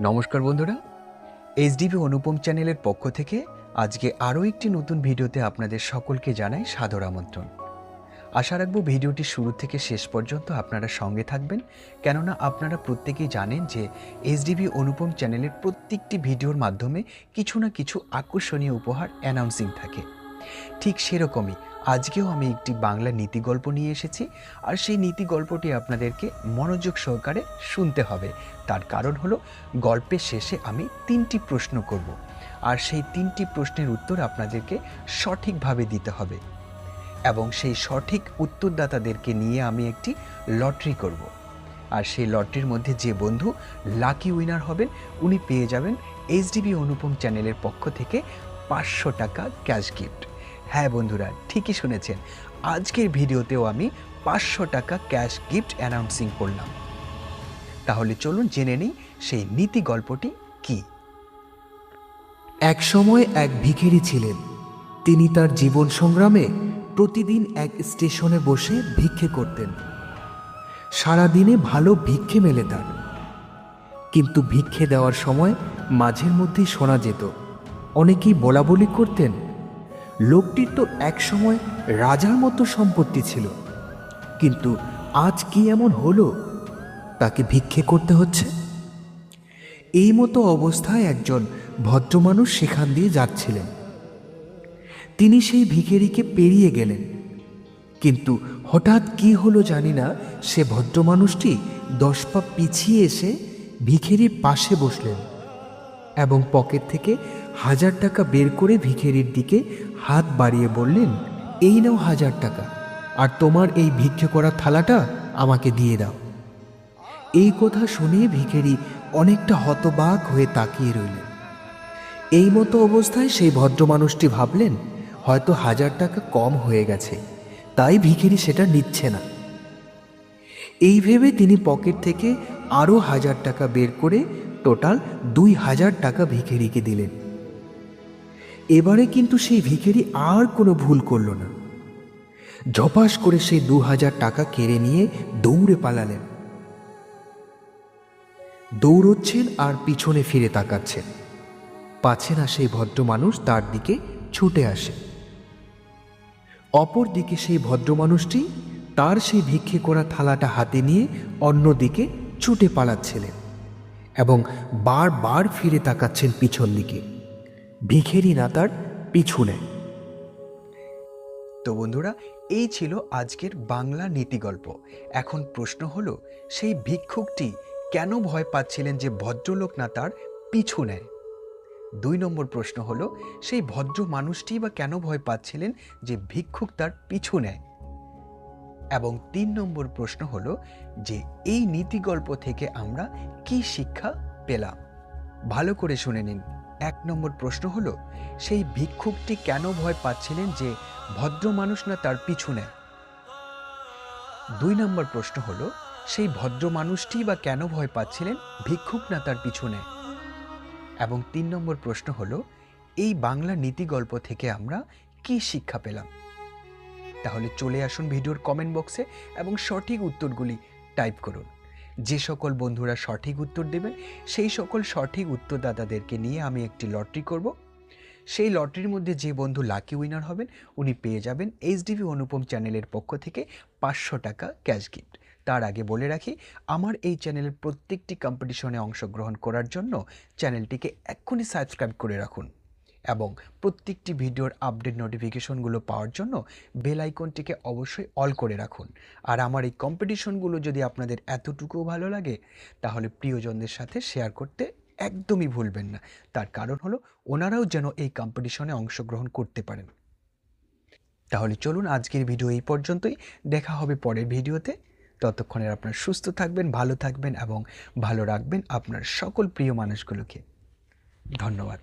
নমস্কার বন্ধুরা, এইচডিবি অনুপম চ্যানেলের পক্ষ থেকে আজকে আরও একটি নতুন ভিডিওতে আপনাদের সকলকে জানাই সাদর আমন্ত্রণ। আশা রাখব ভিডিওটি শুরু থেকে শেষ পর্যন্ত আপনারা সঙ্গে থাকবেন, কেননা আপনারা প্রত্যেকেই জানেন যে এইচডিবি অনুপম চ্যানেলের প্রত্যেকটি ভিডিওর মাধ্যমে কিছু না কিছু আকর্ষণীয় উপহার অ্যানাউন্সিং থাকে। ঠিক সেরকমই আজকেও আমি একটি বাংলা নীতি গল্প নিয়ে এসেছি আর সেই নীতি গল্পটি আপনাদেরকে মনোযোগ সহকারে শুনতে হবে। তার কারণ হলো, গল্পের শেষে আমি তিনটি প্রশ্ন করব আর সেই তিনটি প্রশ্নের উত্তর আপনাদেরকে সঠিকভাবে দিতে হবে এবং সেই সঠিক উত্তরদাতাদেরকে নিয়ে আমি একটি লটারি করব। আর সেই লটারির মধ্যে যে বন্ধু লাকি উইনার হবেন, উনি পেয়ে যাবেন এইচডিবি অনুপম চ্যানেলের পক্ষ থেকে পাঁচশো টাকা ক্যাশ গিফট। হ্যাঁ বন্ধুরা, ঠিকই শুনেছেন। আজকের ভিডিওতেও আমি পাঁচশো টাকা ক্যাশ গিফট অ্যানাউন্সিং করলাম। তাহলে চলুন জেনে নিই সেই নীতি গল্পটি কি। এক সময় এক ভিখিরি ছিলেন। তিনি তার জীবন সংগ্রামে প্রতিদিন এক স্টেশনে বসে ভিক্ষে করতেন। সারাদিনে ভালো ভিক্ষে মেলে তার। কিন্তু ভিক্ষে দেওয়ার সময় মাঝের মধ্যেই শোনা যেত, অনেকেই বলা বলি করতেন লোকটির তো এক সময় রাজার মতো সম্পত্তি ছিল। কিন্তু আজ কি এমন হলো? তাকে ভিক্ষে করতে হচ্ছে? এই মতো অবস্থায় একজন ভদ্রমানুষ সেখান দিয়ে যাচ্ছিলেন। তিনি সেই ভিখেরিকে পেরিয়ে গেলেন। কিন্তু হঠাৎ কি হলো জানি না, সে ভদ্রমানুষটি দশ পা পিছিয়ে এসে ভিখেরির পাশে বসলেন এবং পকেট থেকে হাজার টাকা বের করে ভিখেরির দিকে হাত বাড়িয়ে বললেন, এই নাও হাজার টাকা, আর তোমার এই ভিক্ষে করা থালাটা আমাকে দিয়ে দাও। এই কথা শুনে ভিখেরি অনেকটা হতবাক হয়ে তাকিয়ে রইলেন। এই মতো অবস্থায় সেই ভদ্র মানুষটি ভাবলেন, হয়তো হাজার টাকা কম হয়ে গেছে, তাই ভিখেরি সেটা নিচ্ছে না। এই ভেবে তিনি পকেট থেকে আরও হাজার টাকা বের করে টোটাল দুই হাজার টাকা ভিখেরিকে দিলেন। এবারে কিন্তু সেই ভিখেরি আর কোনো ভুল করল না। ঝপাস করে সেই দু হাজার টাকা কেড়ে নিয়ে দৌড়ে পালালেন। দৌড়চ্ছেন আর পিছনে ফিরে তাকাচ্ছেন। পাচ্ছে না সেই ভদ্র মানুষ তার দিকে ছুটে আসে। অপর দিকে সেই ভদ্র মানুষটি তার সেই ভিক্ষে করা থালাটা হাতে নিয়ে অন্যদিকে ছুটে পালাচ্ছিলেন এবং বারবার ফিরে তাকাচ্ছেন পিছন দিকে। ভিখেরি না তার পিছনে। তো বন্ধুরা, এই ছিল আজকের বাংলা নীতি গল্প এখন প্রশ্ন হলো, সেই ভিক্ষুকটি কেন ভয় পাচ্ছিলেন যে ভদ্রলোক না তার পিছু নেয় দুই নম্বর প্রশ্ন হলো, সেই ভদ্র মানুষটি বা কেন ভয় পাচ্ছিলেন যে ভিক্ষুক তার পিছু নেয় এবং তিন নম্বর প্রশ্ন হলো, যে এই নীতি গল্প থেকে আমরা কি শিক্ষা পেলাম? ভালো করে শুনে নিন। এক নম্বর প্রশ্ন হলো, সেই ভিক্ষুকটি কেন ভয় পাচ্ছিলেন যে ভদ্র মানুষ না তার পিছু নেয়? দুই নম্বর প্রশ্ন হলো, সেই ভদ্র মানুষটি বা কেন ভয় পাচ্ছিলেন ভিক্ষুক না তার পিছু নেয়? এবং তিন নম্বর প্রশ্ন হল, এই বাংলা নীতি গল্প থেকে আমরা কি শিক্ষা পেলাম? তাহলে চলে আসুন ভিডিওর কমেন্ট বক্সে এবং সঠিক উত্তরগুলি টাইপ করুন। যে সকল বন্ধুরা সঠিক উত্তর দেবেন সেই সকল সঠিক উত্তরদাতাদেরকে নিয়ে আমি একটি লটারি করব। সেই লটারির মধ্যে যে বন্ধু লাকি উইনার হবেন, উনি পেয়ে যাবেন এইচডিবি অনুপম চ্যানেলের পক্ষ থেকে পাঁচশো টাকা ক্যাশ গিফট। তার আগে বলে রাখি, আমার এই চ্যানেলের প্রত্যেকটি কম্পিটিশনে অংশগ্রহণ করার জন্য চ্যানেলটিকে এক্ষুনি সাবস্ক্রাইব করে রাখুন। এবং প্রত্যেকটি ভিডিওর আপডেট নোটিফিকেশনগুলো পাওয়ার জন্য বেল আইকনটিকে অবশ্যই অল করে রাখুন। আর আমার এই কম্পিটিশনগুলো যদি আপনাদের এতটুকুও ভালো লাগে, তাহলে প্রিয়জনদের সাথে শেয়ার করতে একদমই ভুলবেন না। তার কারণ হলো, ওনারাও যেন এই কম্পিটিশনে অংশগ্রহণ করতে পারেন। তাহলে চলুন আজকের ভিডিও এই পর্যন্তই। দেখা হবে পরের ভিডিওতে। ততক্ষণে আপনার সুস্থ থাকবেন, ভালো থাকবেন এবং ভালো রাখবেন আপনার সকল প্রিয় মানুষগুলোকে। ধন্যবাদ।